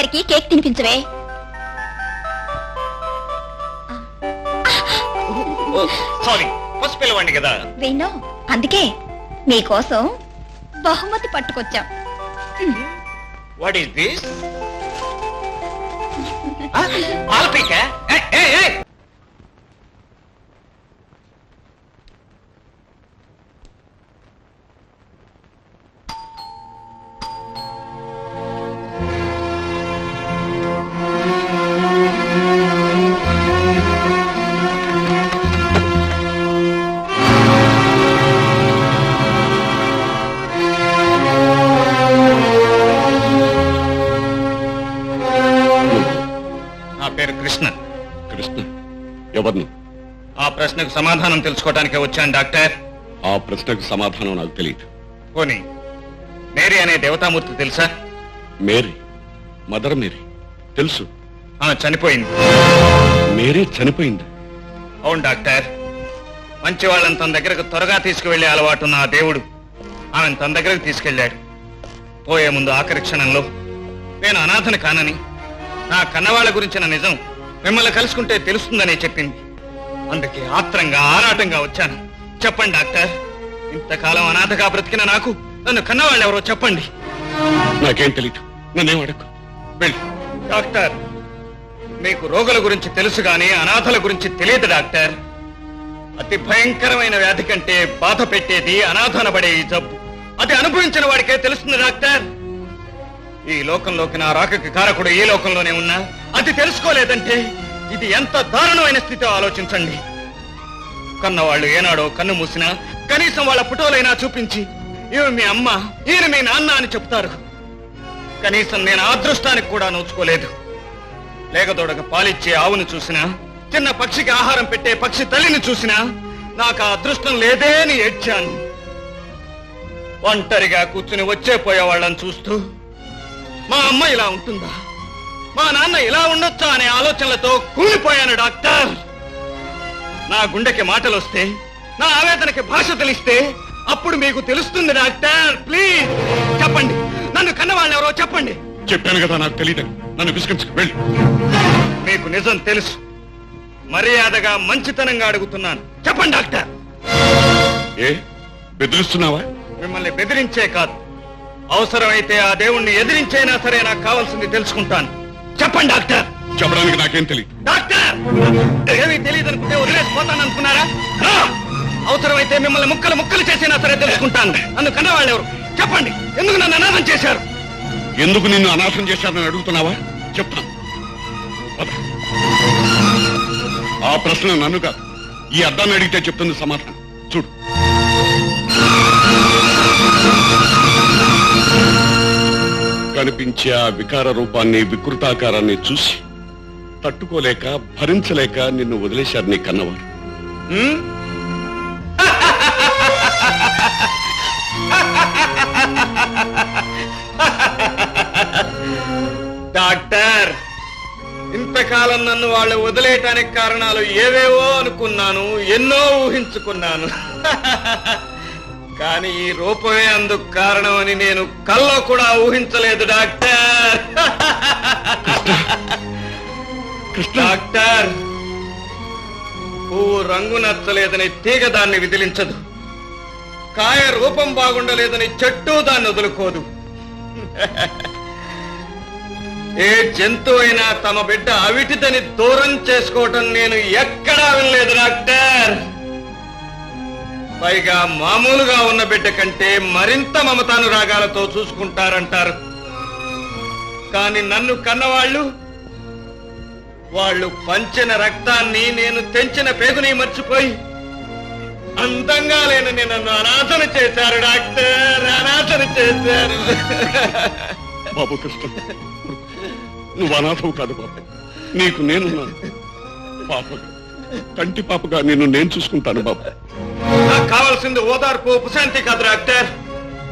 గారికి cake తినిపించవే. Sorry first పిలవండి కదా. వేణు అందుకే మీకోసం బహుమతి పట్టుకొచ్చాం. వాట్ ఈస్ దిస్ ఆల్పిక నా ప్రశ్నకు సమాధానం తెలుసుకోవడానికి వచ్చాను డాక్టర్. ఆ ప్రశ్నకు సమాధానం నాకు తెలియదు పోనీ మేరీ అనే దేవతామూర్తి తెలుసా? మేరీ. Mother Mary. తెలుసు. ఆ చనిపోయింది. మేరీ చనిపోయింది. అవును డాక్టర్. మంచి వాళ్ళని తన దగ్గరకు త్వరగా తీసుకువెళ్ళే అలవాటు ఉన్న ఆ దేవుడు. ఆమెను తన దగ్గరకు తీసుకెళ్ళాడు. పోయే ముందు ఆఖరి క్షణంలో నేను అనాథని కానని నా కన్నవాళ్ళ గురించిన నిజం మిమ్మల్ని కలుసుకుంటే తెలుస్తుందని చెప్పింది. అందుకే ఆత్రంగా ఆరాటంగా వచ్చాను. చెప్పండి డాక్టర్. ఇంతకాలం అనాథగా బ్రతికిన నాకు నన్ను కన్నవాళ్ళు ఎవరో చెప్పండి. నాకేం తెలియదు నన్నేం అడగ వెళ్ళి. డాక్టర్ మీకు రోగుల గురించి తెలుసు గాని అనాథల గురించి తెలియదు డాక్టర్. అతి భయంకరమైన వ్యాధి కంటే బాధ పెట్టేది అనాథనబడే ఈ జబ్బు. అది అనుభవించిన వాడికే తెలుస్తుంది డాక్టర్. ఈ లోకంలోకి నా రాకకి కారకుడు ఈ లోకంలోనే ఉన్నా అది తెలుసుకోలేదంటే ఇది ఎంత దారుణమైన స్థితిలో ఆలోచించండి. కన్నవాళ్ళు ఏనాడో కన్ను మూసినా కనీసం వాళ్ళ ఫోటోలైనా చూపించి ఈమె మీ అమ్మ ఈయన మీ నాన్న అని చెప్తారు. కనీసం నేను అదృష్టానికి కూడా నోచుకోలేదు. లేకదోడక పాలిచ్చే ఆవును చూసినా చిన్న పక్షికి ఆహారం పెట్టే పక్షి తల్లిని చూసినా నాకు ఆ అదృష్టం లేదే అని ఏడ్చాను. ఒంటరిగా కూర్చుని వచ్చే పోయే వాళ్ళని చూస్తూ మా అమ్మ ఇలా ఉంటుందా? మా నాన్న ఇలా ఉండొచ్చా అనే ఆలోచనలతో కూలిపోయాను డాక్టర్. నా గుండెకి మాటలు వస్తే నా ఆవేదనకి భాష తెలిస్తే అప్పుడు మీకు తెలుస్తుంది డాక్టర్. ప్లీజ్ చెప్పండి. నన్ను కన్నవాళ్ళు ఎవరో చెప్పండి. చెప్పాను కదా నాకు తెలియదని నన్ను విసిగించుకు వెళ్ళి. మీకు నిజం తెలుసు. మర్యాదగా మంచితనంగా అడుగుతున్నాను. చెప్పండి డాక్టర్. ఏ? బెదిరిస్తున్నావా? మిమ్మల్ని బెదిరించే కాదు. అవసరమైతే ఆ దేవుణ్ణి ఎదిరించైనా సరే నాకు కావాల్సింది తెలుసుకుంటాను. చెప్పండి డాక్టర్. చెప్పడానికి నాకేం తెలియదు డాక్టర్! ఏమీ తెలియదు అనుకుంటే వదిలేసిపోతాను అనుకున్నారా! అవసరమైతే మిమ్మల్ని ముక్కలు ముక్కలు చేసినా సరే తెలుసుకుంటాను. నన్ను కన్నవాళ్ళు ఎవరు చెప్పండి ఎందుకు నన్ను అనాథం చేశారు? ఎందుకు నిన్ను అనాథం చేశానని అడుగుతున్నావా? చెప్తాను. ఆ ప్రశ్న నన్ను కాదు ఈ అద్దాన్ని అడిగితే చెప్తుంది సమాధానం. చూడు. కనిపించే ఆ వికార రూపాన్ని వికృతాకారాన్ని చూసి తట్టుకోలేక భరించలేక నిన్ను వదిలేశారు నీ కన్నవారు. డాక్టర్ ఇంతకాలం నన్ను వాళ్ళు వదిలేయటానికి కారణాలు ఏవేవో అనుకున్నాను ఎన్నో ఊహించుకున్నాను. కానీ ఈ రూపమే అందుకు కారణం అని నేను కల్లో కూడా ఊహించలేదు డాక్టర్. డాక్టర్ పువ్వు రంగు నచ్చలేదని తీగ దాన్ని విదిలించదు. కాయ రూపం బాగుండలేదని చెట్టు దాన్ని వదులుకోదు. ఏ జంతువు అయినా తమ బిడ్డ అవిటిదని దూరం చేసుకోవటం నేను ఎక్కడా వినలేదు డాక్టర్. పైగా మామూలుగా ఉన్న బిడ్డ కంటే మరింత మమతానురాగాలతో చూసుకుంటారంటారు. కాని నన్ను కన్నవాళ్ళు వాళ్ళు పంచిన రక్తాన్ని నేను తెంచిన పేగుని మర్చిపోయి అందంగా లేనని నన్ను అనాథన చేశారు డాక్టర్ అనాథన చేశారు. బాబు కృష్ణ నువ్వు అనాథవు కాదు బాబు. నీకు నేనున్నాను. పాప. కంటి పాపగా నిన్ను నేను చూసుకుంటాను బాబు. కావాల్సింది ఓదార్పు ఉపశాంతి కాదు డాక్టర్.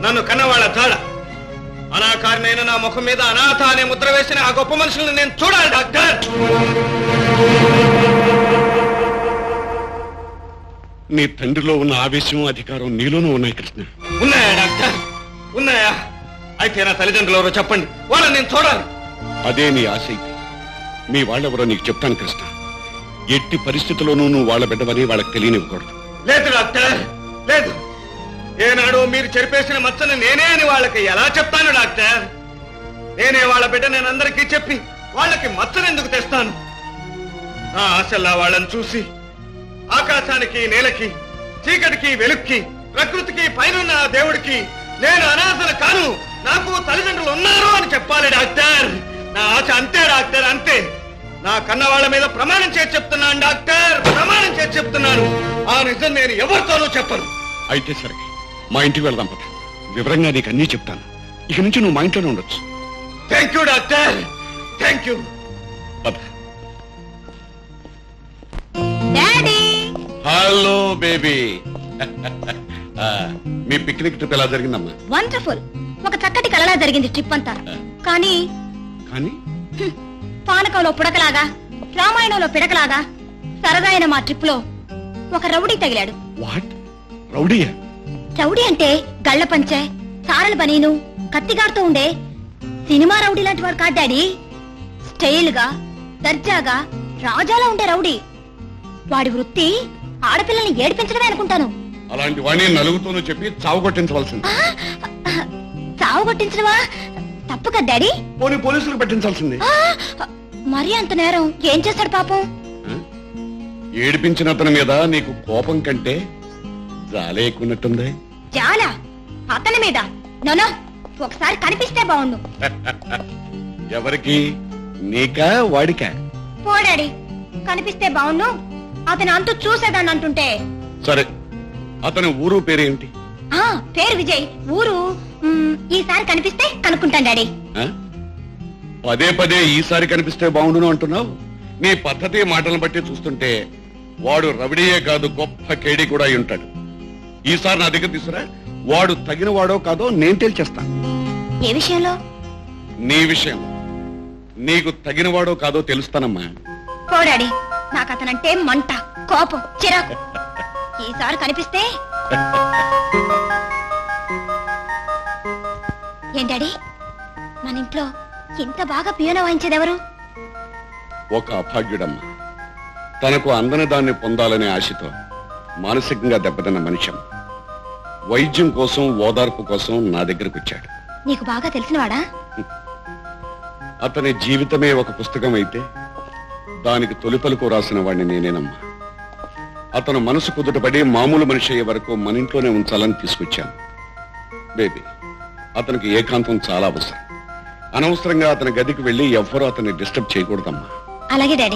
నన్ను కన్నవాళ్ళ జాడ. అనాకారినైన నా ముఖం మీద అనాథ అనే ముద్ర వేసిన ఆ గొప్ప మనుషుల్ని నేను చూడాలి డాక్టర్. నీ తండ్రిలో ఉన్న ఆవేశం అధికారం నీలోనూ ఉన్నాయి కృష్ణ. ఉన్నాయా డాక్టర్? ఉన్నాయా? అయితే నా తల్లిదండ్రులు ఎవరో చెప్పండి. వాళ్ళని నేను చూడాలి. అదే నీ ఆశ మీ వాళ్ళెవరో నీకు చెప్తాను కృష్ణ. ఎట్టి పరిస్థితుల్లోనూ నువ్వు వాళ్ళ బిడ్డవని వాళ్ళకి తెలియనివ్వకూడదు. లేదు డాక్టర్ లేదు. ఏనాడు మీరు చెరిపేసిన మచ్చను నేనే అని వాళ్ళకి ఎలా చెప్తాను డాక్టర్? నేనే వాళ్ళ బిడ్డ నేను అందరికీ చెప్పి వాళ్ళకి మచ్చను ఎందుకు తెస్తాను? నా ఆశల్లా వాళ్ళని చూసి ఆకాశానికి నేలకి చీకటికి వెలుక్కి ప్రకృతికి పైనున్న దేవుడికి నేను అనాథలు కాను నాకు తల్లిదండ్రులు ఉన్నారు అని చెప్పాలి డాక్టర్. నా ఆశ అంతే డాక్టర్ అంతే. నా కన్న వాళ్ళ మీద ప్రమాణం చేసి చెప్తున్నాను డాక్టర్. ప్రమాణం చేసి చెప్తున్నాను. ఆ నిజం నేను ఎవరితోనూ చెప్పను. అయితే సరే మా ఇంటికి వెళ్దాం పద. వివరంగా నీకు అన్నీ చెప్తాను. ఇక నుంచి నువ్వు మా ఇంట్లోనే ఉండొచ్చు. Thank you doctor. Thank you పద. డాడీ హలో బేబీ మీ పిక్నిక్ ట్రిప్ ఎలా జరిగిందమ్మా? వండర్ఫుల్ ఒక చక్కటి కలలా జరిగింది ట్రిప్ అంతా. కానీ కానీ? హ్మ్, పానకంలో పుడకలాగా రామాయణంలో పిడకలాగా సరదా అయిన మా ట్రిప్లో ఒక రౌడీ తగిలాడు. వాట్? రౌడీయా? రౌడీ అంటే గళ్ళ పంచె సారల బనీను కత్తిగాడుతూ ఉండే సినిమా రౌడీ లాంటి వాడు కాదు డాడీ. స్టైల్గా దర్జాగా రాజాలా ఉండే రౌడీ. వాడి వృత్తి ఆడపిల్లల్ని ఏడిపించడమే అనుకుంటాను. అలాంటి నలుగుతూనూ చెప్పి చావు కొట్టించవలసింది. ఆ, చావు కొట్టించడమా? తప్పు కదా డాడీ. పోనీ పోలీసులకు పెట్టించాల్సింది. మరి అంత నేరం. ఏం చేశాడు పాపం? ఏడిపించిన అతని మీద నీకు కోపం కంటే జాలే ఎక్కున్నట్టుంది చాలా అతని మీద? నోనో ఒకసారి కనిపిస్తే బాగుండు. ఎవరికి? నీకా వాడికా? పోడాడి కనిపిస్తే బాగుండు. అతను అంతు చూసేదాన్ని అంటుంటే. సరే అతని ఊరు పేరేంటి ఆ పేరు విజయ్. ఊరు మ్, ఈసారి కనిపిస్తే కనుక్కుంటాను డాడీ. ఆ? పదే పదే ఈసారి కనిపిస్తే బాగుండును అంటున్నావు? నీ పద్ధతి మాటలను బట్టి చూస్తుంటే వాడు రవిడియే కాదు గొప్ప కేడి కూడా అయి ఉంటాడు. ఈసారి నా దగ్గర తీసురా వాడు తగిన వాడో కాదో నేను తేల్చేస్తా ఏ విషయంలో? నీ విషయం. నీకు తగిన వాడో కాదో తెలుస్తానమ్మా. పోడాడి నాకు అతనంటే మంట కోపం చిరాకు. ఈసారి కనిపిస్తే? ఏం డాడీ? మన ఇంట్లో ఇంత బాగా పియోన వాయించేదెవరు? ఒక అభాగ్యుడమ్మ. తనకు అందని దాన్ని పొందాలనే ఆశతో మానసికంగా దెబ్బతిన్న మనిషి. వైద్యం కోసం ఓదార్పు కోసం నా దగ్గరకు వచ్చాడు నీకు బాగా తెలిసినవాడా? అతని జీవితమే ఒక పుస్తకం అయితే దానికి తొలి పలుకు రాసిన వాడిని నేనేనమ్మా. అతను మనసు కుదుటపడి మామూలు మనిషి అయ్యే వరకు మన ఇంట్లోనే ఉంచాలని తీసుకొచ్చాను. బేబీ అతనికి ఏకాంతం చాలా అవసరం. అనవసరంగా అతని గదికి వెళ్ళి ఎవ్వరూ అతన్ని డిస్టర్బ్ చేయకూడదమ్మా. అలాగే డాడీ.